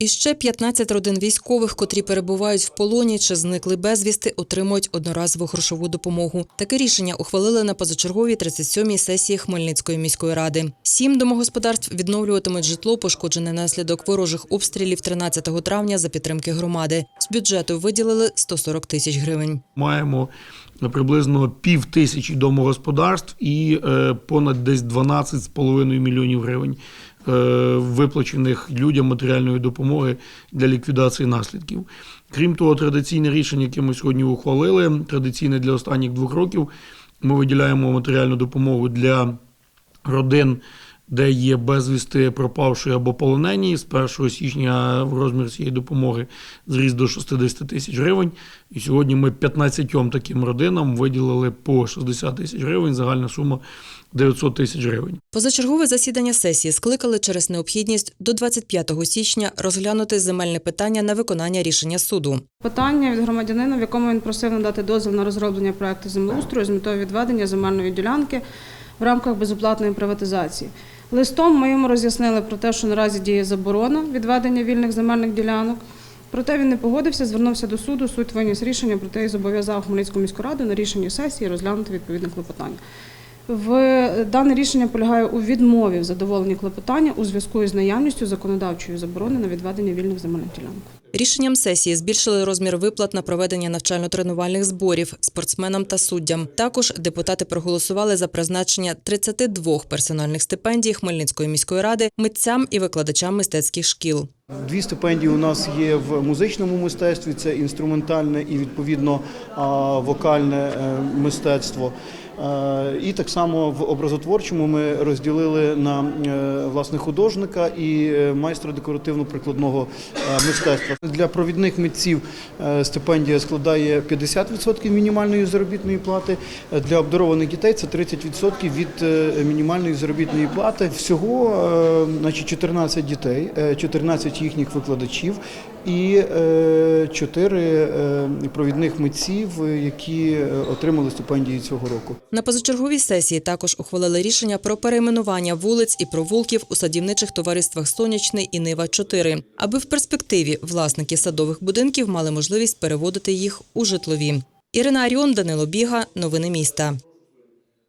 І ще 15 родин військових, котрі перебувають в полоні чи зникли безвісти, отримують одноразову грошову допомогу. Таке рішення ухвалили на позачерговій 37-й сесії Хмельницької міської ради. Сім домогосподарств відновлюватимуть житло, пошкоджене наслідок ворожих обстрілів 13 травня за підтримки громади. З бюджету виділили 140 тисяч гривень. Маємо приблизно пів тисячі домогосподарств і е, понад десь 12,5 мільйонів гривень виплачених людям матеріальної допомоги для ліквідації наслідків. Крім того, традиційне рішення, яке ми сьогодні ухвалили, традиційне для останніх двох років, ми виділяємо матеріальну допомогу для родин, де є безвісти пропавші або полонені. З 1 січня в розмір цієї допомоги зріс до 60 тисяч гривень. І сьогодні ми 15 таким родинам виділили по 60 тисяч гривень, загальна сума 900 тисяч гривень. Позачергове засідання сесії скликали через необхідність до 25 січня розглянути земельне питання на виконання рішення суду. Питання від громадянина, в якому він просив надати дозвіл на розроблення проекту землеустрою з метою відведення земельної ділянки в рамках безоплатної приватизації. Листом ми йому роз'яснили про те, що наразі діє заборона відведення вільних земельних ділянок. Проте він не погодився, звернувся до суду. Суд виніс рішення, проте і зобов'язав Хмельницьку міську раду на рішенні сесії розглянути відповідне клопотання. В дане рішення полягає у відмові в задоволенні клопотання у зв'язку із наявністю законодавчої заборони на відведення вільних земельних ділянок. Рішенням сесії збільшили розмір виплат на проведення навчально-тренувальних зборів спортсменам та суддям. Також депутати проголосували за призначення 32 персональних стипендій Хмельницької міської ради митцям і викладачам мистецьких шкіл. Дві стипендії у нас є в музичному мистецтві: це інструментальне і відповідно вокальне е, мистецтво. Е, І так само в образотворчому ми розділили на е, власне художника і майстра декоративно-прикладного мистецтва. Для провідних митців е, стипендія складає 50% мінімальної заробітної плати. Для обдарованих дітей це 30% від е, мінімальної заробітної плати. Всього е, значить, 14 дітей, е, 14 їхніх викладачів і 4 провідних митців, які отримали стипендії цього року. На позачерговій сесії також ухвалили рішення про перейменування вулиць і провулків у садівничих товариствах Сонячний і Нива 4 аби в перспективі власники садових будинків мали можливість переводити їх у житлові. Ірина Аріон, Данило Біга, новини міста.